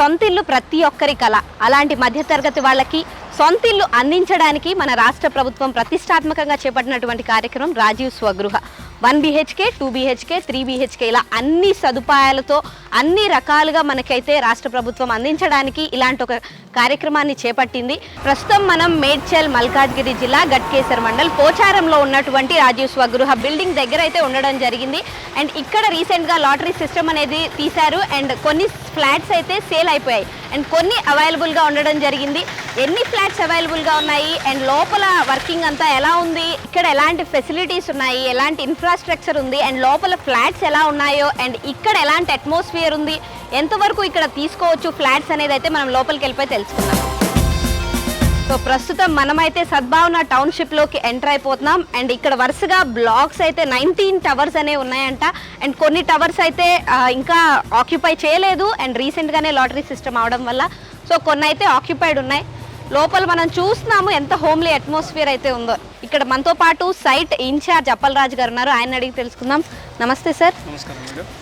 సొంతిల్లు ప్రతి ఒక్కరి కళ అలాంటి మధ్యతరగతి వాళ్ళకి సొంత ఇల్లు అందించడానికి మన రాష్ట్ర ప్రభుత్వం ప్రతిష్టాత్మకంగా చేపట్టినటువంటి కార్యక్రమం Rajiv Swagruha. One BHK two BHK three BHK ఇలా అన్ని సదుపాయాలతో అన్ని రకాలుగా మనకైతే రాష్ట్ర ప్రభుత్వం అందించడానికి ఇలాంటి ఒక కార్యక్రమాన్ని చేపట్టింది. ప్రస్తుతం మనం మేడ్చల్ మల్కాజ్గిరి జిల్లా గట్కేసర్ మండల్ పోచారంలో ఉన్నటువంటి రాజీవ్ స్వగృహ బిల్డింగ్ దగ్గర అయితే ఉండడం జరిగింది. అండ్ ఇక్కడ రీసెంట్గా లాటరీ సిస్టమ్ అనేది తీశారు. అండ్ కొన్ని ఫ్లాట్స్ అయితే సేల్ అయిపోయాయి. అండ్ కొన్ని అవైలబుల్గా ఉండడం జరిగింది. ఎన్ని ఫ్లాట్స్ అవైలబుల్గా ఉన్నాయి. అండ్ లోపల వర్కింగ్ అంతా ఎలా ఉంది? ఇక్కడ ఎలాంటి ఫెసిలిటీస్ ఉన్నాయి? ఎలాంటి ఇన్ఫ్రాస్ట్రక్చర్ ఉంది? అండ్ లోపల ఫ్లాట్స్ ఎలా ఉన్నాయో? అండ్ ఇక్కడ ఎలాంటి అట్మాస్ఫియర్ ఉంది? ఎంతవరకు ఇక్కడ తీసుకోవచ్చు ఫ్లాట్స్ అనేది అయితే మనం లోపలికి వెళ్ళిపోయి తెలుసుకుందాం. సో ప్రస్తుతం మనమైతే సద్భావన టౌన్షిప్లోకి ఎంటర్ అయిపోతున్నాం. అండ్ ఇక్కడ వరుసగా బ్లాక్స్ అయితే నైన్టీన్ టవర్స్ అనేవి ఉన్నాయంట. అండ్ కొన్ని టవర్స్ అయితే ఇంకా ఆక్యుపై చేయలేదు. అండ్ రీసెంట్గానే లాటరీ సిస్టమ్ అవడం వల్ల. సో కొన్ని అయితే ఆక్యుపైడ్ ఉన్నాయి. లోపల మనం చూస్తున్నాము ఎంత హోమ్లీ అట్మాస్ఫియర్ అయితే ఉందో. ఇక్కడ మనతో పాటు సైట్ ఇన్ఛార్జ్ అప్పలరాజు గారు ఉన్నారు. ఆయన అడిగి తెలుసుకుందాం. నమస్తే సార్.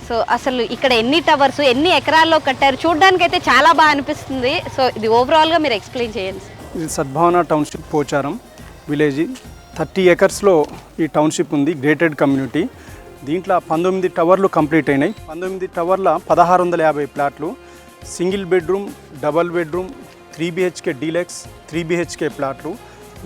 సో అసలు ఇక్కడ ఎన్ని టవర్స్ ఎన్ని ఎకరాల్లో కట్టారు? చూడడానికి అయితే చాలా బాగా అనిపిస్తుంది. సో ఇది ఓవరాల్గా మీరు ఎక్స్ప్లెయిన్ చేయండి ఇది Sadbhavana township Pocharam village. Thirty ఎకర్స్లో ఈ టౌన్షిప్ ఉంది గ్రేటెడ్ కమ్యూనిటీ దీంట్లో పంతొమ్మిది టవర్లు కంప్లీట్ అయినాయి. పంతొమ్మిది టవర్ల పదహారు వందల యాభై ప్లాట్లు. Single bedroom double bedroom three BHK deluxe three BHK ప్లాట్లు.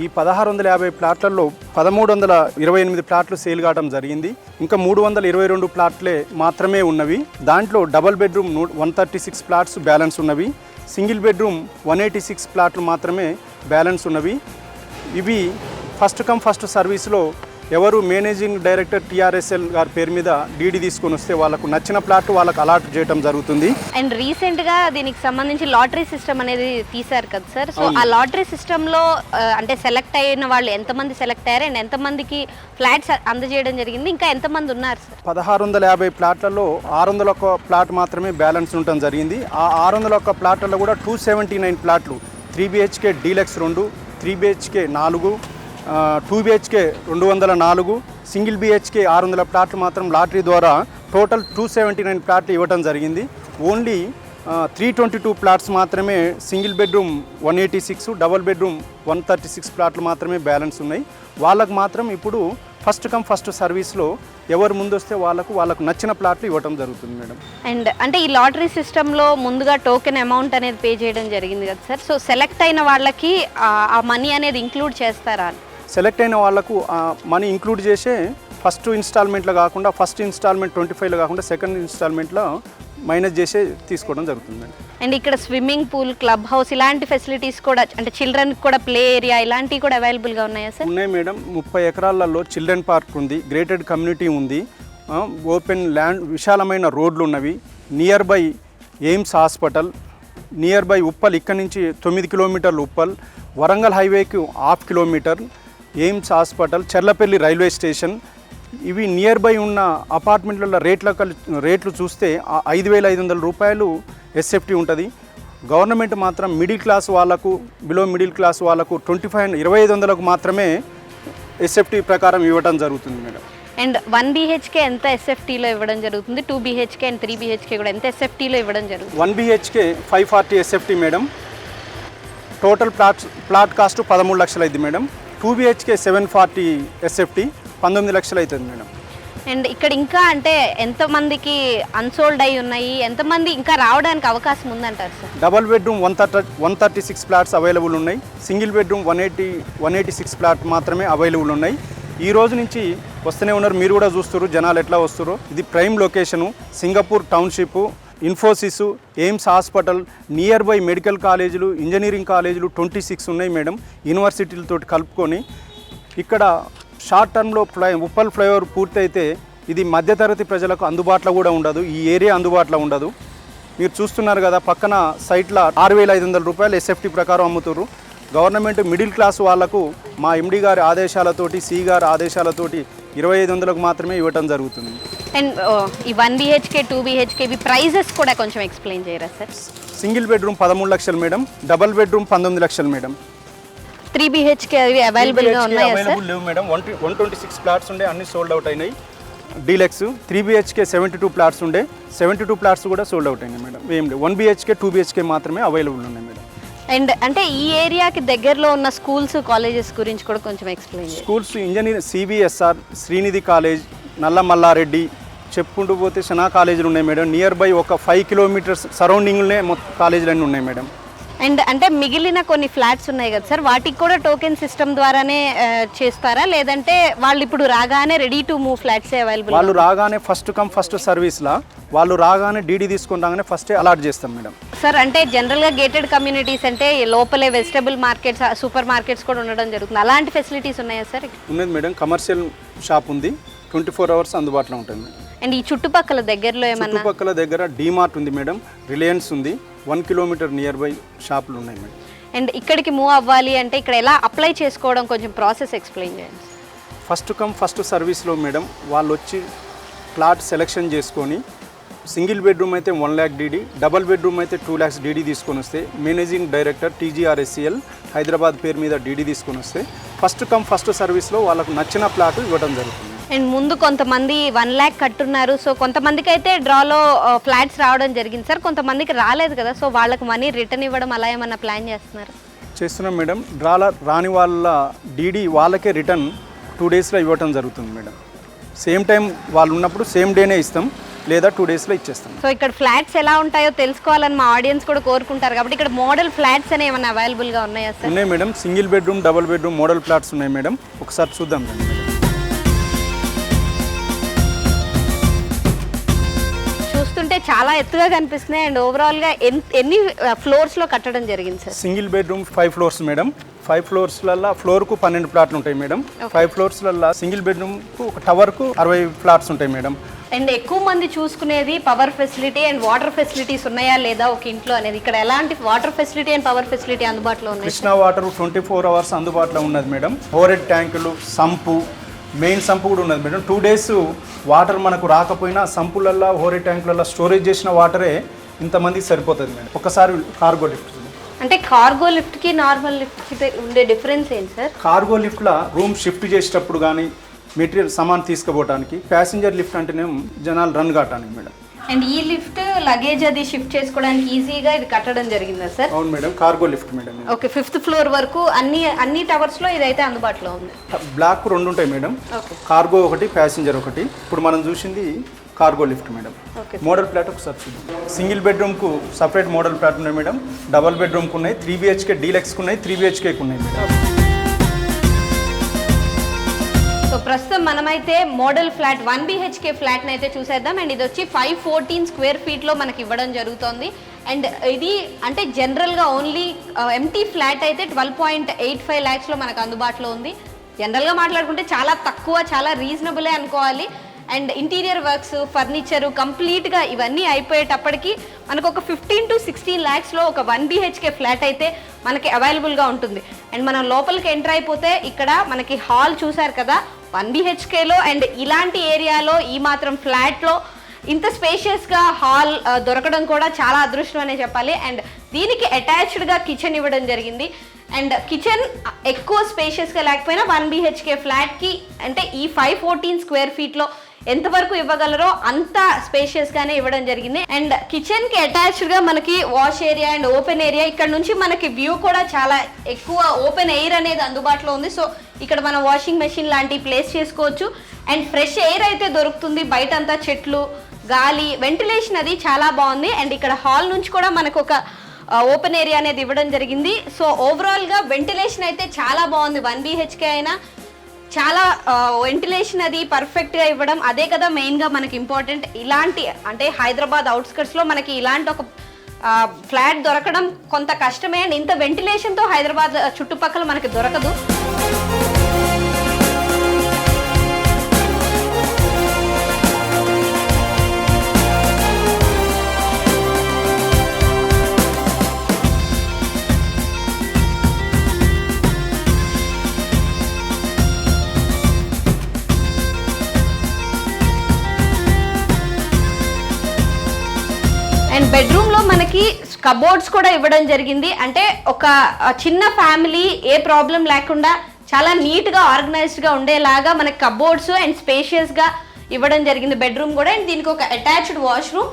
ఈ పదహారు వందల యాభై ప్లాట్లలో పదమూడు వందల ఇరవై ఎనిమిది ప్లాట్లు సేల్ కావడం జరిగింది. ఇంకా మూడు వందల ఇరవై రెండు ప్లాట్లే మాత్రమే ఉన్నవి. దాంట్లో double bedroom one thirty six flats balance ఉన్నవి. Single bedroom one eighty six ప్లాట్లు మాత్రమే బ్యాలెన్స్ ఉన్నవి. ఇవి ఫస్ట్ కమ్ ఫస్ట్ సర్వీస్లో ఎవరు మేనేజింగ్ డైరెక్టర్ టీఆర్ఎస్ఎల్ గారి పేరు మీద డీడీ తీసుకొని వస్తే వాళ్ళకు నచ్చిన ప్లాట్ వాళ్ళకు అలాట్ చేయడం జరుగుతుంది. అండ్ రీసెంట్గా దీనికి సంబంధించి లాటరీ సిస్టమ్ అనేది తీశారు కదా సార్. సో ఆ లాటరీ సిస్టమ్లో ఆ, అంటే సెలెక్ట్ అయిన వాళ్ళు ఎంతమంది సెలెక్ట్ అయ్యారు? అండ్ ఎంతమందికి ఫ్లాట్స్ అందజేయడం జరిగింది? ఇంకా ఎంతమంది ఉన్నారు సార్? పదహారు వందల యాభై ప్లాట్లలో ఆరు వందల ఒక్క ప్లాట్ మాత్రమే బ్యాలెన్స్ ఉండటం జరిగింది. ఆ ఆరు వందల ఒక్క ప్లాట్లలో కూడా టూ సెవెంటీ నైన్ ప్లాట్లు త్రీ బిహెచ్కే డీలక్స్ రెండు త్రీ బిహెచ్కే నాలుగు టూ బిహెచ్కే రెండు వందల నాలుగు సింగిల్ బిహెచ్కే ఆరు వందల ప్లాట్లు మాత్రం లాటరీ ద్వారా టోటల్ టూ సెవెంటీ నైన్ ప్లాట్లు ఇవ్వడం జరిగింది. Only three twenty two flats మాత్రమే single bedroom one eighty six double bedroom one thirty six ప్లాట్లు మాత్రమే బ్యాలెన్స్ ఉన్నాయి. వాళ్ళకు మాత్రం ఇప్పుడు ఫస్ట్ కమ్ ఫస్ట్ సర్వీస్లో ఎవరు ముందు వస్తే వాళ్ళకు వాళ్ళకు నచ్చిన ప్లాట్లు ఇవ్వడం జరుగుతుంది మేడం. అండ్ అంటే ఈ లాటరీ సిస్టంలో ముందుగా టోకెన్ అమౌంట్ అనేది పే చేయడం జరిగింది కదా సార్. సో సెలెక్ట్ అయిన వాళ్ళకి ఆ- ఆ మనీ అనేది ఇంక్లూడ్ చేస్తారా? సెలెక్ట్ అయిన వాళ్ళకు మనీ ఇంక్లూడ్ చేసే ఫస్ట్ ఇన్స్టాల్మెంట్లో కాకుండా ఫస్ట్ ఇన్స్టాల్మెంట్ ట్వంటీ ఫైవ్లో కాకుండా సెకండ్ ఇన్స్టాల్మెంట్లో మైనస్ చేసే తీసుకోవడం జరుగుతుంది మేడం అండ్ ఇక్కడ స్విమ్మింగ్ పూల్ క్లబ్ హౌస్ ఇలాంటి ఫెసిలిటీస్ కూడా అంటే చిల్డ్రన్ కూడా ప్లే ఏరియా ఇలాంటివి కూడా అవైలబుల్గా ఉన్నాయా సార్? ఉన్నాయి మేడం. ముప్పై ఎకరాలలో చిల్డ్రన్ పార్క్ ఉంది గ్రేటెడ్ కమ్యూనిటీ ఉంది ఓపెన్ ల్యాండ్ విశాలమైన రోడ్లు ఉన్నవి. Near by AIIMS hospital near by Uppal ఇక్కడ నుంచి తొమ్మిది కిలోమీటర్లు ఉప్పల్ వరంగల్ హైవేకి half kilometre AIIMS hospital Cherlapalli railway station. ఇవి నియర్ బై ఉన్న అపార్ట్మెంట్ల రేట్ల రేట్లు చూస్తే ఐదు వేల ఐదు వందల రూపాయలు ఎస్ఎఫ్టీ ఉంటుంది. గవర్నమెంట్ మాత్రం మిడిల్ క్లాస్ వాళ్ళకు బిలో మిడిల్ క్లాస్ వాళ్ళకు ట్వంటీ ఫైవ్ ఇరవై ఐదు వందలకు మాత్రమే ఎస్ఎఫ్టీ ప్రకారం ఇవ్వడం జరుగుతుంది మేడం. అండ్ వన్ బీహెచ్కే ఎంత ఎస్ఎఫ్టీలో ఇవ్వడం జరుగుతుంది? Two BHK and three BHK కూడా ఎంత ఎస్ఎఫ్టీలో ఇవ్వడం జరుగుతుంది? One BHK five forty SFT madam. Total flat flat cost పదమూడు లక్షలు అయింది madam. Two BHK seven forty SFT పంతొమ్మిది లక్షలు అవుతుంది మేడం. అండ్ ఇక్కడ ఇంకా అంటే ఎంతమందికి అన్సోల్డ్ అయి ఉన్నాయి ఎంతమంది ఇంకా రావడానికి అవకాశం ఉందంటారు sir? Double bedroom one thirty one thirty six flats available ఉన్నాయి. Single bedroom one eighty one eighty six flat మాత్రమే అవైలబుల్ ఉన్నాయి. ఈ రోజు నుంచి వస్తూనే ఉన్నారు. మీరు కూడా చూస్తారు జనాలు ఎట్లా వస్తారో ఇది prime location Singapore township Infosys AIIMS hospital near by medical కాలేజీలు ఇంజనీరింగ్ కాలేజీలు ట్వంటీ సిక్స్ ఉన్నాయి మేడం యూనివర్సిటీలతో కలుపుకొని. ఇక్కడ షార్ట్ టర్మ్లో ఫ్లై ఉప్పల్ ఫ్లైఓవర్ పూర్తయితే ఇది మధ్యతరగతి ప్రజలకు అందుబాటులో కూడా ఉండదు ఈ ఏరియా అందుబాటులో ఉండదు. మీరు చూస్తున్నారు కదా పక్కన సైట్లో ఆరు వేల ఐదు వందల రూపాయలు ఎస్ఎఫ్టీ ప్రకారం అమ్ముతున్నారు గవర్నమెంట్ మిడిల్ క్లాస్ వాళ్ళకు మా ఎండి గారి ఆదేశాలతోటి సి గారి ఆదేశాలతోటి ఇరవై ఐదు వందలకు మాత్రమే ఇవ్వటం జరుగుతుంది. అండ్ ఈ వన్ బీహెచ్కే టూ బీహెచ్కే ఇవి ప్రైజెస్ కూడా కొంచెం ఎక్స్ప్లెయిన్ చేయరా సార్ సింగిల్ బెడ్రూమ్ పదమూడు లక్షలు మేడం డబల్ బెడ్రూమ్ పంతొమ్మిది లక్షలు మేడం త్రీ బీహెచ్కే అవి అవైలబుల్గా ఉన్నాయా సార్ అవైలబుల్ లేవు madam one one twenty six flats ఉండే అన్ని సోల్డ్ అవుట్ అయినాయి. Deluxe three BHK seventy two flats ఉండే. సెవెంటీ టూ ప్లాట్స్ కూడా సోల్డ్ అవుట్ అయినాయి మేడం ఏం లేదు వన్ బిహెచ్కే టూ బిహెచ్కే మాత్రమే అవైలబుల్ ఉన్నాయి మేడం అండ్ అంటే ఈ ఏరియాకి దగ్గరలో ఉన్న స్కూల్స్ కాలేజెస్ గురించి కూడా కొంచెం explain schools engineer CBSR Srinidhi college Nalla Mallareddy చెప్పుకుంటూ పోతే శనా కాలేజీలు ఉన్నాయి మేడం. నియర్ బై ఒక ఫైవ్ కిలోమీటర్స్ సరౌండింగ్లోనే మొత్తం కాలేజీలు అన్నీ ఉన్నాయి మేడం. అండ్ అంటే మిగిలిన కొన్ని ఫ్లాట్స్ ఉన్నాయి కదా సార్ వాటికి కూడా టోకెన్ సిస్టమ్ ద్వారానే చేస్తారా? లేదంటే వాళ్ళు ఇప్పుడు రాగానే ready to move flats available వాళ్ళు రాగానే ఫస్ట్ కమ్ ఫస్ట్ సర్వీస్లా వాళ్ళు రాగానే డీడీ తీసుకుని రాగానే ఫస్టే అలాట్ చేస్తాం మేడం. సార్ అంటే జనరల్గా గేటెడ్ కమ్యూనిటీస్ అంటే లోపలే వెజిటబుల్ మార్కెట్స్ సూపర్ మార్కెట్స్ కూడా ఉండడం జరుగుతుంది. అలాంటి ఫెసిలిటీస్ ఉన్నాయా సార్? ఉన్నది మేడం. కమర్షియల్ షాప్ ఉంది. ట్వంటీ ఫోర్ అవర్స్ అందుబాటులో ఉంటుంది మేడం. అండ్ ఈ చుట్టుపక్కల దగ్గరలో ఏమన్నా? చుట్టుపక్కల దగ్గర డీమార్ట్ ఉంది మేడం. రిలయన్స్ ఉంది. వన్ కిలోమీటర్ నియర్ బై షాపులు ఉన్నాయి మేడం. అండ్ ఇక్కడికి మూవ్ అవ్వాలి అంటే ఇక్కడ ఎలా అప్లై చేసుకోవడం కొంచెం ప్రాసెస్ ఎక్స్ప్లెయిన్ చేయండి. ఫస్ట్ కమ్ ఫస్ట్ సర్వీస్లో మేడం వాళ్ళు వచ్చి ప్లాట్ సెలెక్షన్ చేసుకొని సింగిల్ బెడ్రూమ్ అయితే one lakh DD double bedroom అయితే టూ ల్యాక్స్ డీడీ తీసుకొని వస్తే మేనేజింగ్ డైరెక్టర్ టీజీఆర్ఎస్సిఎల్ హైదరాబాద్ పేరు మీద డీడీ తీసుకొని వస్తే ఫస్ట్ కమ్ ఫస్ట్ సర్వీస్లో వాళ్ళకు నచ్చిన ప్లాట్ ఇవ్వడం జరుగుతుంది. అండ్ ముందు కొంతమంది వన్ ల్యాక్ కట్టున్నారు. సో కొంతమందికి అయితే డ్రాలో ఫ్లాట్స్ రావడం జరిగింది. సార్ కొంతమందికి రాలేదు కదా. సో వాళ్ళకి మనీ రిటర్న్ ఇవ్వడం అలా ఏమన్నా ప్లాన్ చేస్తున్నారు? చేస్తున్నాం మేడం. డ్రాల రాని వాళ్ళ డీడీ వాళ్ళకే రిటర్న్ టూ డేస్లో ఇవ్వటం జరుగుతుంది మేడం. సేమ్ టైం వాళ్ళు ఉన్నప్పుడు సేమ్ డేనే ఇస్తాం. లేదా టూ డేస్లో ఇచ్చేస్తాం. సో ఇక్కడ ఫ్లాట్స్ ఎలా ఉంటాయో తెలుసుకోవాలని మా ఆడియన్స్ కూడా కోరుకుంటారు కాబట్టి ఇక్కడ మోడల్ ఫ్లాట్స్ అనేవి ఏమన్నా అవైలబుల్గా ఉన్నాయా సార్? ఉన్నాయి madam. Single bedroom double bedroom model flats ఉన్నాయి మేడం. ఒకసారి చూద్దాం మేడం. చాలా ఎత్తుగా కనిపిస్తున్నాయి. అండ్ ఓవరాల్గా ఎన్ ఎన్ని ఫ్లోర్స్లో కట్టడం జరిగింది sir single bedroom five floors madam five ఫ్లోర్స్లల్లో ఫ్లోర్కు పన్నెండు ప్లాట్లు ఉంటాయి మేడం ఫైవ్ ఫ్లోర్స్లల్లో సింగిల్ బెడ్రూమ్కు ఒక టవర్కు అరవై ఫ్లాట్స్ ఉంటాయి మేడం అండ్ ఎక్కువ మంది చూసుకునేది power facility and water facilities ఉన్నాయా లేదా ఒక ఇంట్లో అనేది? ఇక్కడ ఎలాంటి water facility and power facility అందుబాటులో ఉన్నాయి Krishna water twenty four hours అందుబాటులో ఉన్నది మేడం ఓవరెడ్ ట్యాంకులు సంపు మెయిన్ సంపు కూడా ఉన్నది మేడం. టూ డేస్ వాటర్ మనకు రాకపోయినా సంపులల్లో ఓవరెడ్ ట్యాంకులలో స్టోరేజ్ చేసిన వాటరే ఇంతమందికి సరిపోతుంది మేడం. ఒకసారి కార్గో లిఫ్ట్. అంటే కార్గో లిఫ్ట్కి నార్మల్ లిఫ్ట్కి ఉండే డిఫరెన్స్ ఏంటి సార్? కార్గో లిఫ్ట్లో రూమ్ షిఫ్ట్ చేసేటప్పుడు కానీ మెటీరియల్ సామాన్ తీసుకుపోవడానికి ప్యాసింజర్ లిఫ్ట్ అంటేనే జనాలు రన్ కావటానికి మేడం. అండ్ ఈ లిఫ్ట్ లగేజ్ అది షిఫ్ట్ చేసుకోవడానికి ఈజీగా ఇది కట్టడం జరిగిందా సార్? అవును madam cargo lift madam. Okay fifth floor వరకు అన్ని అన్ని టవర్స్లో ఇదైతే అందుబాటులో ఉంది. బ్లాక్ రెండు ఉంటాయి మేడం. ఓకే. కార్గో ఒకటి ప్యాసింజర్ ఒకటి. ఇప్పుడు మనం చూసింది cargo lift madam. Okay. Model flat ఒకసారి చూద్దాం. సింగిల్ బెడ్రూమ్కు సపరేట్ మోడల్ ప్లాట్ ఉన్నాయి మేడం. డబల్ బెడ్రూమ్కి ఉన్నాయి. త్రీ బిహెచ్కే డీలక్స్కి ఉన్నాయి. త్రీ బిహెచ్కేకి ఉన్నాయి మేడం. సో ప్రస్తుతం మనమైతే మోడల్ ఫ్లాట్ వన్ బిహెచ్కే ఫ్లాట్ని అయితే చూసేద్దాం. అండ్ ఇది వచ్చి ఫైవ్ ఫోర్టీన్ స్క్వేర్ ఫీట్లో మనకి ఇవ్వడం జరుగుతోంది. అండ్ ఇది అంటే జనరల్గా ఓన్లీ ఎంటీ ఫ్లాట్ అయితే ట్వెల్వ్ పాయింట్ ఎయిట్ ఫైవ్ ల్యాక్స్లో మనకు అందుబాటులో ఉంది. జనరల్గా మాట్లాడుకుంటే చాలా తక్కువ చాలా రీజనబులే అనుకోవాలి. అండ్ ఇంటీరియర్ వర్క్స్ ఫర్నిచరు కంప్లీట్గా ఇవన్నీ అయిపోయేటప్పటికి మనకు ఒక ఫిఫ్టీన్ టు సిక్స్టీన్ ల్యాక్స్లో ఒక వన్ బిహెచ్కే ఫ్లాట్ అయితే మనకి అవైలబుల్గా ఉంటుంది. అండ్ మనం లోపలికి ఎంటర్ అయిపోతే ఇక్కడ మనకి హాల్ చూసారు కదా వన్ బిహెచ్కేలో అండ్ ఇలాంటి ఏరియాలో ఈ మాత్రం ఫ్లాట్లో ఇంత స్పేషియస్గా హాల్ దొరకడం కూడా చాలా అదృష్టం అనే చెప్పాలి. అండ్ దీనికి అటాచ్డ్గా కిచెన్ ఇవ్వడం జరిగింది. అండ్ కిచెన్ ఎక్కువ స్పేషియస్గా లేకపోయినా వన్ బిహెచ్కే ఫ్లాట్కి అంటే ఈ ఫైవ్ ఫోర్టీన్ స్క్వేర్ ఫీట్లో ఎంతవరకు ఇవ్వగలరో అంత స్పేషియస్గానే ఇవ్వడం జరిగింది. అండ్ కిచెన్కి అటాచ్డ్గా మనకి wash area and open area ఇక్కడ నుంచి మనకి వ్యూ కూడా చాలా ఎక్కువ ఓపెన్ ఎయిర్ అనేది అందుబాటులో ఉంది. సో ఇక్కడ మనం వాషింగ్ మెషిన్ లాంటివి ప్లేస్ చేసుకోవచ్చు. అండ్ ఫ్రెష్ ఎయిర్ అయితే దొరుకుతుంది. బయట అంతా చెట్లు గాలి వెంటిలేషన్ అది చాలా బాగుంది. అండ్ ఇక్కడ హాల్ నుంచి కూడా మనకు ఒక ఓపెన్ ఏరియా అనేది ఇవ్వడం జరిగింది. సో ఓవరాల్గా వెంటిలేషన్ అయితే చాలా బాగుంది. వన్ బిహెచ్కే అయినా చాలా వెంటిలేషన్ అది పర్ఫెక్ట్గా ఇవ్వడం. అదే కదా మెయిన్గా మనకి ఇంపార్టెంట్ ఇలాంటి అంటే హైదరాబాద్ అవుట్స్కట్స్లో మనకి ఇలాంటి ఒక ఫ్లాట్ దొరకడం కొంత కష్టమే. అండ్ ఇంత వెంటిలేషన్తో హైదరాబాద్ చుట్టుపక్కల మనకి దొరకదు. బెడ్రూమ్లో మనకి కబోర్డ్స్ కూడా ఇవ్వడం జరిగింది. అంటే ఒక చిన్న ఫ్యామిలీ ఏ ప్రాబ్లం లేకుండా చాలా నీట్గా ఆర్గనైజ్డ్గా ఉండేలాగా మనకి కబోర్డ్స్ అండ్ స్పేషియస్గా ఇవ్వడం జరిగింది. బెడ్రూమ్ కూడా అండ్ దీనికి ఒక అటాచ్డ్ వాష్రూమ్.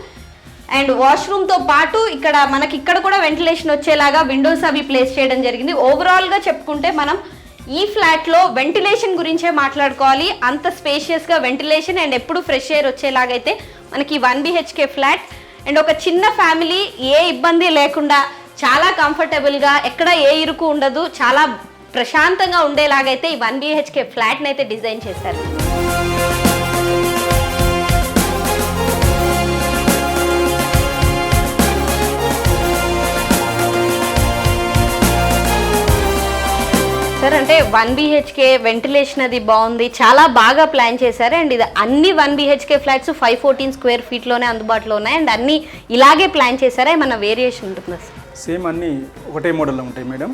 అండ్ వాష్రూమ్తో పాటు ఇక్కడ మనకి ఇక్కడ కూడా వెంటిలేషన్ వచ్చేలాగా విండోస్ అవి ప్లేస్ చేయడం జరిగింది. ఓవరాల్గా చెప్పుకుంటే మనం ఈ ఫ్లాట్లో వెంటిలేషన్ గురించే మాట్లాడుకోవాలి. అంత స్పేషియస్గా వెంటిలేషన్ అండ్ ఎప్పుడు ఫ్రెష్ ఎయిర్ వచ్చేలాగైతే మనకి వన్ బిహెచ్కే ఫ్లాట్. అండ్ ఒక చిన్న ఫ్యామిలీ ఏ ఇబ్బంది లేకుండా చాలా కంఫర్టబుల్గా ఎక్కడ ఏ ఇరుకు ఉండదు చాలా ప్రశాంతంగా ఉండేలాగైతే ఈ వన్ బిహెచ్కే ఫ్లాట్ని అయితే డిజైన్ చేశారు. సార్ అంటే వన్ బిహెచ్కే వెంటిలేషన్ అది బాగుంది. చాలా బాగా ప్లాన్ చేశారు. అండ్ ఇది అన్ని one BHK flats five fourteen square ఫీట్లోనే అందుబాటులో ఉన్నాయి. అండ్ అన్ని ఇలాగే ప్లాన్ చేశారా? ఏమన్నా వేరియేషన్ ఉంటుందా సార్? సేమ్ అన్నీ ఒకటే మోడల్లో ఉంటాయి మేడం.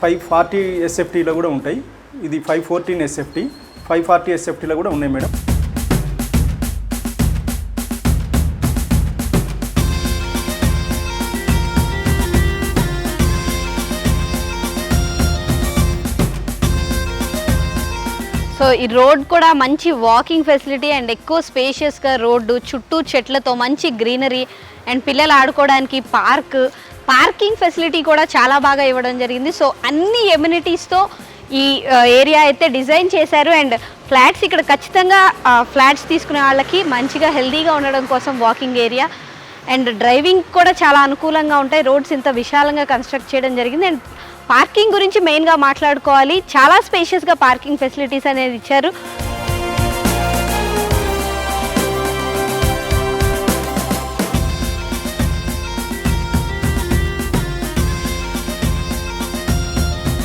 ఫైవ్ ఫార్టీ ఎస్ఎఫ్టీలో కూడా ఉంటాయి. ఇది five fourteen SFT five forty ఎస్ఎఫ్టీలో కూడా ఉన్నాయి మేడం. సో ఈ రోడ్ కూడా మంచి వాకింగ్ ఫెసిలిటీ అండ్ ఎక్కువ స్పేషియస్గా రోడ్డు చుట్టూ చెట్లతో మంచి గ్రీనరీ అండ్ పిల్లలు ఆడుకోవడానికి పార్క్. పార్కింగ్ ఫెసిలిటీ కూడా చాలా బాగా ఇవ్వడం జరిగింది. సో అన్ని ఎమ్యూనిటీస్తో ఈ ఏరియా అయితే డిజైన్ చేశారు. అండ్ ఫ్లాట్స్ ఇక్కడ ఖచ్చితంగా ఫ్లాట్స్ తీసుకునే వాళ్ళకి మంచిగా హెల్దీగా ఉండడం కోసం వాకింగ్ ఏరియా. అండ్ డ్రైవింగ్ కూడా చాలా అనుకూలంగా ఉంటాయి. రోడ్స్ ఇంత విశాలంగా కన్స్ట్రక్ట్ చేయడం జరిగింది. అండ్ పార్కింగ్ గురించి మెయిన్గా మాట్లాడుకోవాలి. చాలా స్పేషియస్గా పార్కింగ్ ఫెసిలిటీస్ అనేది ఇచ్చారు.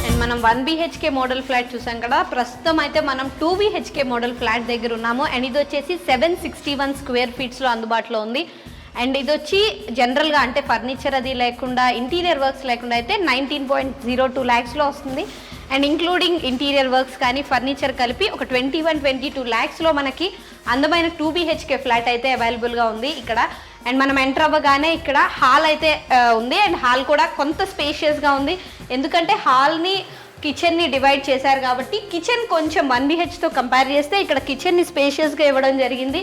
అండ్ మనం వన్ బిహెచ్కే మోడల్ ఫ్లాట్ చూసాం కదా. ప్రస్తుతం అయితే మనం టూ బిహెచ్కే మోడల్ ఫ్లాట్ దగ్గర ఉన్నాము. అండ్ ఇది వచ్చేసి సెవెన్ సిక్స్టీ వన్ స్క్వేర్ ఫీట్స్లో అందుబాటులో ఉంది. అండ్ ఇది వచ్చి జనరల్గా అంటే ఫర్నిచర్ అది లేకుండా ఇంటీరియర్ వర్క్స్ లేకుండా అయితే నైన్టీన్ పాయింట్ జీరో టూ ల్యాక్స్లో వస్తుంది. అండ్ ఇంక్లూడింగ్ ఇంటీరియర్ వర్క్స్ కానీ ఫర్నిచర్ కలిపి ఒక ట్వంటీ వన్ ట్వంటీ టూ ల్యాక్స్లో మనకి అందమైన టూ బీహెచ్కే ఫ్లాట్ అయితే అవైలబుల్గా ఉంది ఇక్కడ. అండ్ మనం ఎంటర్ అవ్వగానే ఇక్కడ హాల్ అయితే ఉంది. అండ్ హాల్ కూడా కొంత స్పేషియస్గా ఉంది. ఎందుకంటే హాల్ని కిచెన్ని డివైడ్ చేశారు కాబట్టి కిచెన్ కొంచెం వన్ బిహెచ్తో కంపేర్ చేస్తే ఇక్కడ కిచెన్ని స్పేషియస్గా ఇవ్వడం జరిగింది.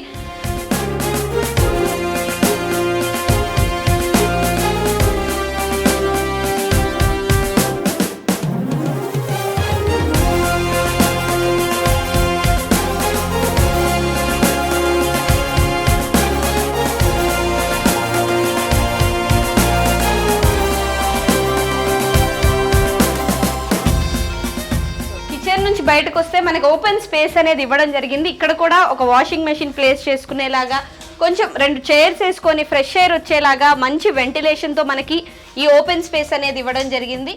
బయటకు వస్తే మనకి ఓపెన్ స్పేస్ అనేది ఇవ్వడం జరిగింది. ఇక్కడ కూడా ఒక వాషింగ్ మెషిన్ ప్లేస్ చేసుకునేలాగా కొంచెం రెండు చైర్స్ వేసుకొని ఫ్రెష్ ఎయిర్ వచ్చేలాగా మంచి వెంటిలేషన్తో మనకి ఈ ఓపెన్ స్పేస్ అనేది ఇవ్వడం జరిగింది.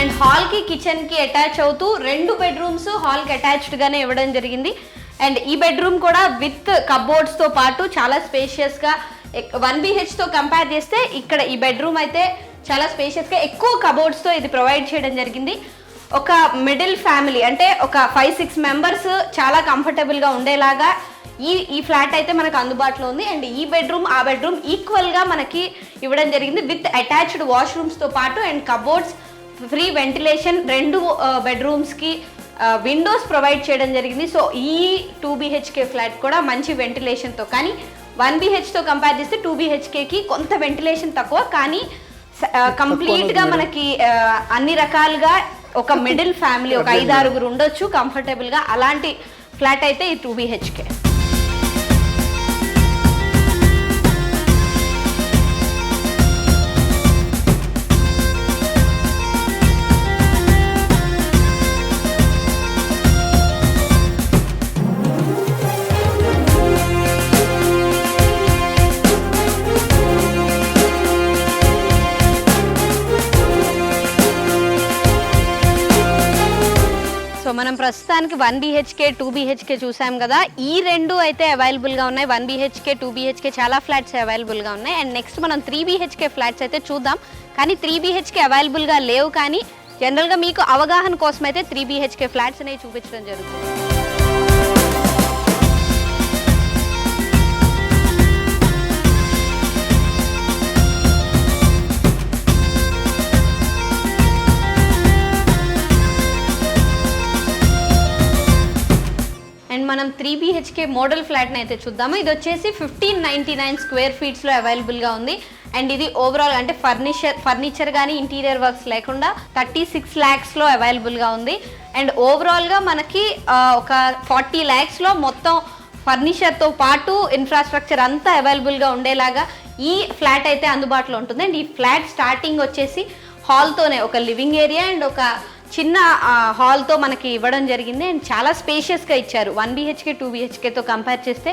అండ్ హాల్కి కిచెన్కి అటాచ్ అవుతూ రెండు బెడ్రూమ్స్ హాల్కి అటాచ్డ్గానే ఇవ్వడం జరిగింది. అండ్ ఈ బెడ్రూమ్ కూడా విత్ కబోర్డ్స్తో పాటు చాలా స్పేషియస్గా వన్తో కంపేర్ చేస్తే ఇక్కడ ఈ బెడ్రూమ్ అయితే చాలా స్పేషియస్గా ఎక్కువ కబోర్డ్స్తో ఇది ప్రొవైడ్ చేయడం జరిగింది. ఒక మిడిల్ ఫ్యామిలీ అంటే ఒక ఫైవ్ సిక్స్ మెంబర్స్ చాలా కంఫర్టబుల్గా ఉండేలాగా ఈ ఈ ఫ్లాట్ అయితే మనకు అందుబాటులో ఉంది. అండ్ ఈ బెడ్రూమ్ ఆ బెడ్రూమ్ ఈక్వల్గా మనకి ఇవ్వడం జరిగింది విత్ అటాచ్డ్ వాష్రూమ్స్తో పాటు. అండ్ కబోర్డ్స్ ఫ్రీ వెంటిలేషన్ రెండు uh, బెడ్రూమ్స్కి విండోస్ ప్రొవైడ్ చేయడం జరిగింది. సో ఈ టూ బీహెచ్కే ఫ్లాట్ కూడా మంచి వెంటిలేషన్తో కానీ వన్ బీహెచ్తో కంపేర్ చేస్తే టూ బీహెచ్కేకి కొంత వెంటిలేషన్ తక్కువ కానీ కంప్లీట్గా మనకి అన్ని రకాలుగా ఒక మిడిల్ ఫ్యామిలీ ఒక ఐదు ఆరుగురు ఉండొచ్చు కంఫర్టబుల్గా అలాంటి ఫ్లాట్ అయితే ఈ టూ బీహెచ్కే మనం ప్రస్తుతానికి వన్ బీహెచ్కే టూ బీహెచ్కే చూసాం కదా. ఈ రెండు అయితే అవైలబుల్గా ఉన్నాయి. వన్ బీహెచ్కే టూ బీహెచ్కే చాలా ఫ్లాట్స్ అవైలబుల్గా ఉన్నాయి. అండ్ నెక్స్ట్ మనం త్రీ బీహెచ్కే ఫ్లాట్స్ అయితే చూద్దాం. కానీ త్రీ బీహెచ్కే అవైలబుల్గా లేవు కానీ జనరల్గా మీకు అవగాహన కోసం అయితే త్రీ బీహెచ్కే ఫ్లాట్స్ అనేవి చూపించడం జరుగుతుంది. మనం త్రీ బిహెచ్కే మోడల్ ఫ్లాట్ని అయితే చూద్దాము. ఇది వచ్చేసి ఫిఫ్టీన్ నైంటీ నైన్ స్క్వేర్ ఫీట్స్లో అవైలబుల్గా ఉంది. అండ్ ఇది ఓవరాల్ అంటే ఫర్నిచర్ ఫర్నిచర్ కానీ ఇంటీరియర్ వర్క్స్ లేకుండా థర్టీ సిక్స్ ల్యాక్స్లో అవైలబుల్గా ఉంది. అండ్ ఓవరాల్గా మనకి ఒక ఫార్టీ ల్యాక్స్లో మొత్తం ఫర్నిచర్తో పాటు ఇన్ఫ్రాస్ట్రక్చర్ అంతా అవైలబుల్గా ఉండేలాగా ఈ ఫ్లాట్ అయితే అందుబాటులో ఉంటుంది. అండ్ ఈ ఫ్లాట్ స్టార్టింగ్ వచ్చేసి హాల్తోనే ఒక లివింగ్ ఏరియా అండ్ ఒక చిన్న హాల్తో మనకి ఇవ్వడం జరిగింది. అండ్ చాలా స్పేషియస్గా ఇచ్చారు. వన్ బీహెచ్కే టూ బీహెచ్కేతో కంపేర్ చేస్తే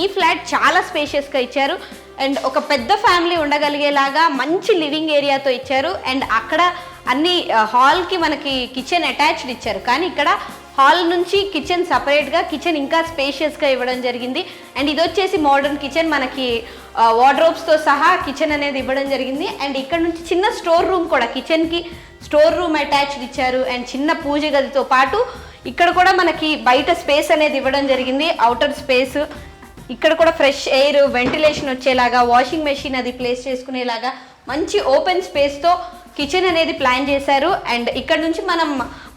ఈ ఫ్లాట్ చాలా స్పేషియస్గా ఇచ్చారు. అండ్ ఒక పెద్ద ఫ్యామిలీ ఉండగలిగేలాగా మంచి లివింగ్ ఏరియాతో ఇచ్చారు. అండ్ అక్కడ అన్ని హాల్కి మనకి కిచెన్ అటాచ్డ్ ఇచ్చారు. కానీ ఇక్కడ హాల్ నుంచి కిచెన్ సపరేట్గా కిచెన్ ఇంకా స్పేషియస్గా ఇవ్వడం జరిగింది. అండ్ ఇది వచ్చేసి మోడర్న్ కిచెన్ మనకి వార్డ్రోబ్స్తో సహా కిచెన్ అనేది ఇవ్వడం జరిగింది. అండ్ ఇక్కడ నుంచి చిన్న స్టోర్ రూమ్ కూడా కిచెన్కి స్టోర్ రూమ్ అటాచ్డ్ ఇచ్చారు. అండ్ చిన్న పూజ గదితో పాటు ఇక్కడ కూడా మనకి బయట స్పేస్ అనేది ఇవ్వడం జరిగింది. అవుటర్ స్పేస్ ఇక్కడ కూడా ఫ్రెష్ ఎయిర్ వెంటిలేషన్ వచ్చేలాగా వాషింగ్ మెషిన్ అది ప్లేస్ చేసుకునేలాగా మంచి ఓపెన్ స్పేస్తో కిచెన్ అనేది ప్లాన్ చేశారు. అండ్ ఇక్కడ నుంచి మనం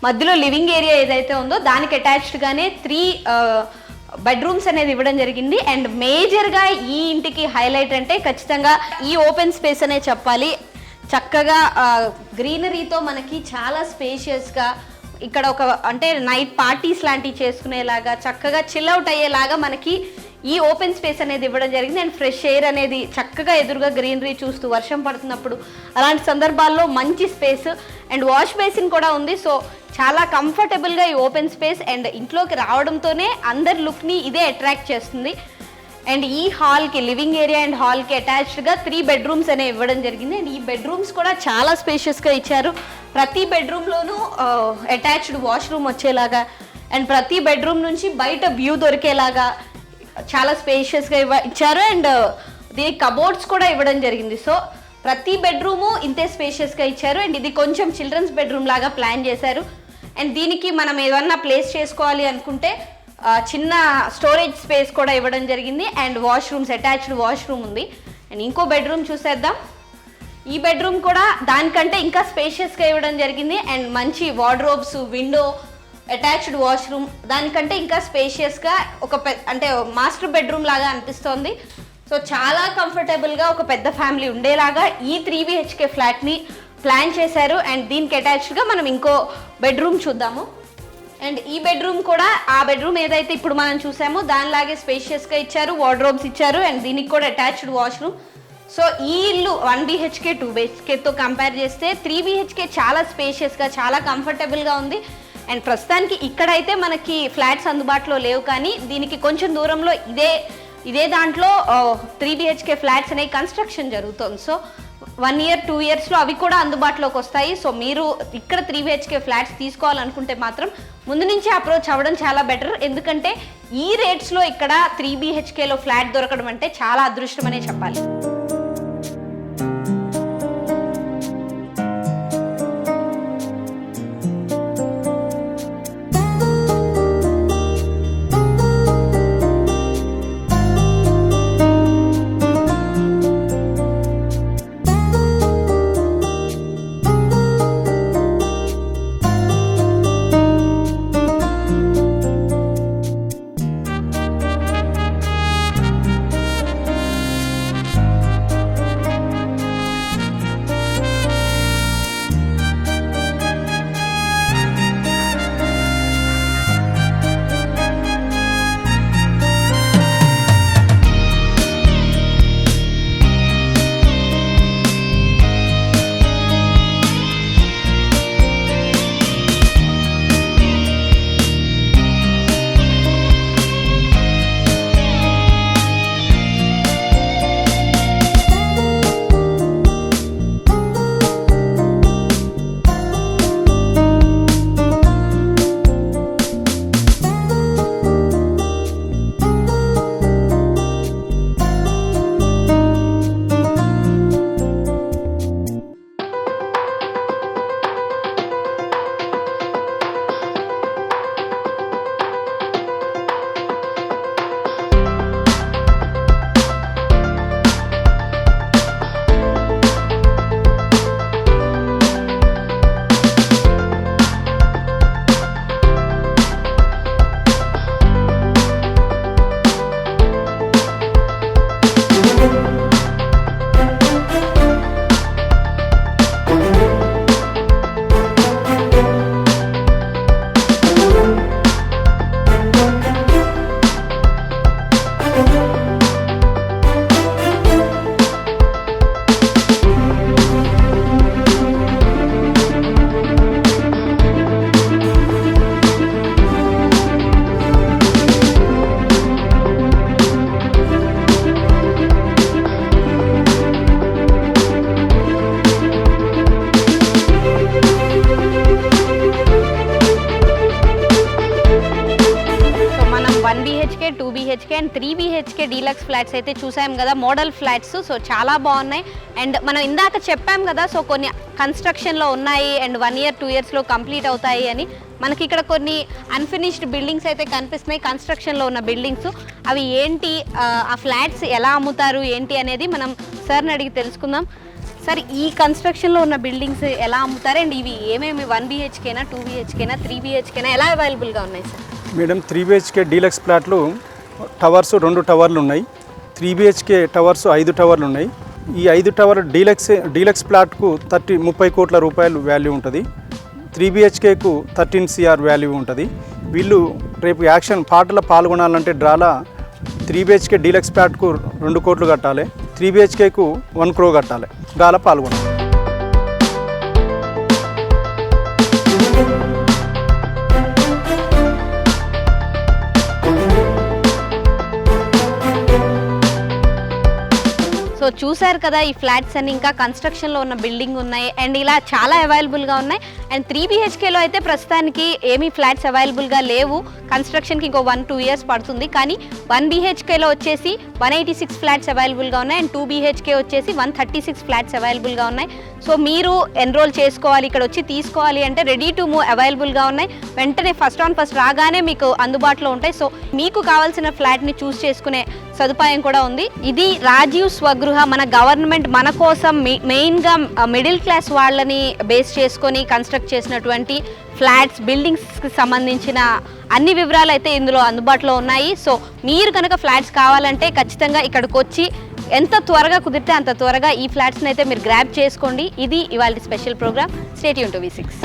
మధ్యలో లివింగ్ ఏరియా ఏదైతే ఉందో దానికి అటాచ్డ్గానే త్రీ బెడ్రూమ్స్ అనేది ఇవ్వడం జరిగింది. అండ్ మేజర్గా ఈ ఇంటికి హైలైట్ అంటే ఖచ్చితంగా ఈ ఓపెన్ స్పేస్ అనే చెప్పాలి. చక్కగా గ్రీనరీతో మనకి చాలా స్పేషియస్గా ఇక్కడ ఒక అంటే నైట్ పార్టీస్ లాంటివి చేసుకునేలాగా చక్కగా చిల్ అవుట్ అయ్యేలాగా మనకి ఈ ఓపెన్ స్పేస్ అనేది ఇవ్వడం జరిగింది. అండ్ ఫ్రెష్ ఎయిర్ అనేది చక్కగా ఎదురుగా గ్రీనరీ చూస్తూ వర్షం పడుతున్నప్పుడు అలాంటి సందర్భాల్లో మంచి స్పేస్ అండ్ వాష్ బేసిన్ కూడా ఉంది. సో చాలా కంఫర్టబుల్గా ఈ ఓపెన్ స్పేస్ అండ్ ఇంట్లోకి రావడంతోనే అందరి లుక్ని ఇదే అట్రాక్ట్ చేస్తుంది. అండ్ ఈ హాల్కి లివింగ్ ఏరియా అండ్ హాల్కి అటాచ్డ్గా త్రీ బెడ్రూమ్స్ అనేవి ఇవ్వడం జరిగింది. అండ్ ఈ బెడ్రూమ్స్ కూడా చాలా స్పేషియస్గా ఇచ్చారు. ప్రతి బెడ్రూమ్లోనూ అటాచ్డ్ వాష్రూమ్ వచ్చేలాగా అండ్ ప్రతి బెడ్రూమ్ నుంచి బయట వ్యూ దొరికేలాగా చాలా స్పేషియస్గా ఇవ్వ ఇచ్చారు. అండ్ uh, దీనికి కబోర్డ్స్ కూడా ఇవ్వడం జరిగింది. సో ప్రతి బెడ్రూము ఇంతే స్పేషియస్గా ఇచ్చారు. అండ్ ఇది కొంచెం చిల్డ్రన్స్ బెడ్రూమ్ లాగా ప్లాన్ చేశారు. అండ్ దీనికి మనం ఏదన్నా ప్లేస్ చేసుకోవాలి అనుకుంటే చిన్న స్టోరేజ్ స్పేస్ కూడా ఇవ్వడం జరిగింది. అండ్ వాష్రూమ్స్ అటాచ్డ్ వాష్రూమ్ ఉంది. అండ్ ఇంకో బెడ్రూమ్ చూసేద్దాం. ఈ బెడ్రూమ్ కూడా దానికంటే ఇంకా స్పేషియస్గా ఇవ్వడం జరిగింది. అండ్ మంచి వార్డ్రోబ్స్ విండో అటాచ్డ్ వాష్రూమ్. దానికంటే ఇంకా స్పేషియస్గా ఒక పె అంటే మాస్టర్ బెడ్రూమ్ లాగా అనిపిస్తోంది. సో చాలా కంఫర్టబుల్గా ఒక పెద్ద ఫ్యామిలీ ఉండేలాగా ఈ త్రీ బిహెచ్కే ఫ్లాట్ని ప్లాన్ చేశారు. అండ్ దీనికి అటాచ్డ్గా మనం ఇంకో బెడ్రూమ్ చూద్దాము. అండ్ ఈ బెడ్రూమ్ కూడా ఆ బెడ్రూమ్ ఏదైతే ఇప్పుడు మనం చూసామో దానిలాగే స్పేషియస్గా ఇచ్చారు వార్డ్రోబ్స్ ఇచ్చారు అండ్ దీనికి కూడా అటాచ్డ్ వాష్రూమ్. సో ఈ ఇల్లు వన్ బీహెచ్కే టూ బీహెచ్కేతో కంపేర్ చేస్తే త్రీ బీహెచ్కే చాలా స్పేషియస్గా చాలా కంఫర్టబుల్గా ఉంది. అండ్ ప్రస్తుతానికి ఇక్కడైతే మనకి ఫ్లాట్స్ అందుబాటులో లేవు కానీ దీనికి కొంచెం దూరంలో ఇదే ఇదే దాంట్లో త్రీ బిహెచ్కే ఫ్లాట్స్ అనేవి కన్స్ట్రక్షన్ జరుగుతుంది. సో వన్ ఇయర్ టూ ఇయర్స్లో అవి కూడా అందుబాటులోకి వస్తాయి. సో మీరు ఇక్కడ త్రీ బిహెచ్కే ఫ్లాట్స్ తీసుకోవాలనుకుంటే మాత్రం ముందు నుంచి అప్రోచ్ అవ్వడం చాలా బెటర్ ఎందుకంటే ఈ రేట్స్లో ఇక్కడ త్రీ బిహెచ్కేలో ఫ్లాట్ దొరకడం అంటే చాలా అదృష్టం అనే చెప్పాలి. BHK and three BHK deluxe flats అయితే చూసాం కదా మోడల్ ఫ్లాట్స్. సో చాలా బాగున్నాయి. అండ్ మనం ఇందాక చెప్పాం కదా సో కొన్ని కన్స్ట్రక్షన్లో ఉన్నాయి అండ్ వన్ ఇయర్ టూ ఇయర్స్లో కంప్లీట్ అవుతాయి అని. మనకి ఇక్కడ కొన్ని అన్ఫినిష్డ్ బిల్డింగ్స్ అయితే కనిపిస్తున్నాయి కన్స్ట్రక్షన్లో ఉన్న బిల్డింగ్స్. అవి ఏంటి ఆ, ఫ్లాట్స్ ఎలా అమ్ముతారు ఏంటి అనేది మనం సార్ని అడిగి తెలుసుకుందాం. సార్ ఈ కన్స్ట్రక్షన్లో ఉన్న బిల్డింగ్స్ ఎలా అమ్ముతారు? అండ్ ఇవి ఏమేమి? వన్ బీహెచ్కేనా టూ బీహెచ్కేనా త్రీ బీహెచ్కేనా ఎలా అవైలబుల్గా ఉన్నాయి sir? Madam three BHK deluxe ప్లాట్లు టవర్స్ రెండు టవర్లు ఉన్నాయి. త్రీ బిహెచ్కే టవర్స్ ఐదు టవర్లు ఉన్నాయి. ఈ ఐదు టవర్ డీలక్స్ డీలక్స్ ప్లాట్కు థర్టీ ముప్పై కోట్ల రూపాయలు వాల్యూ ఉంటుంది. త్రీ బిహెచ్కేకు థర్టీన్ సిఆర్ వాల్యూ ఉంటుంది. వీళ్ళు రేపు యాక్షన్ పాటలో పాల్గొనాలంటే డ్రాలా త్రీ బిహెచ్కే డీలక్స్ ప్లాట్కు రెండు కోట్లు కట్టాలి. త్రీ బిహెచ్కేకు వన్ క్రో కట్టాలి. డ్రాలా పాల్గొనాలి. చూశారు కదా ఈ ఫ్లాట్స్ అన్ని ఇంకా కన్స్ట్రక్షన్లో ఉన్న బిల్డింగ్ ఉన్నాయి. అండ్ ఇలా చాలా అవైలబుల్గా ఉన్నాయి. అండ్ త్రీ బీహెచ్కేలో అయితే ప్రస్తుతానికి ఏమీ ఫ్లాట్స్ అవైలబుల్గా లేవు. కన్స్ట్రక్షన్కి ఇంకో వన్ టూ ఇయర్స్ పడుతుంది. కానీ వన్ బీహెచ్కేలో వచ్చేసి వన్ ఎయిటీ సిక్స్ ఫ్లాట్స్ అవైలబుల్గా ఉన్నాయి. అండ్ టూ బీహెచ్కే వచ్చేసి వన్ థర్టీ సిక్స్ ఫ్లాట్స్ అవైలబుల్గా ఉన్నాయి. సో మీరు ఎన్రోల్ చేసుకోవాలి ఇక్కడ వచ్చి తీసుకోవాలి అంటే రెడీ టు మూవ్ అవైలబుల్గా ఉన్నాయి. వెంటనే ఫస్ట్ ఆన్ ఫస్ట్ రాగానే మీకు అందుబాటులో ఉంటాయి. సో మీకు కావాల్సిన ఫ్లాట్ని చూస్ చేసుకునే సదుపాయం కూడా ఉంది. ఇది రాజీవ్ స్వగృహ మన గవర్నమెంట్ మన కోసం మెయిన్గా మిడిల్ క్లాస్ వాళ్ళని బేస్ చేసుకొని కన్స్ట్రక్ట్ చేసినటువంటి ఫ్లాట్స్ బిల్డింగ్స్కి సంబంధించిన అన్ని వివరాలు అయితే ఇందులో అందుబాటులో ఉన్నాయి. సో మీరు కనుక ఫ్లాట్స్ కావాలంటే ఖచ్చితంగా ఇక్కడికి వచ్చి ఎంత త్వరగా కుదిరితే అంత త్వరగా ఈ ఫ్లాట్స్ని అయితే మీరు గ్రాప్ చేసుకోండి. ఇది ఇవాళ స్పెషల్ ప్రోగ్రామ్. స్టేట్ యూన్ టు వి సిక్స్.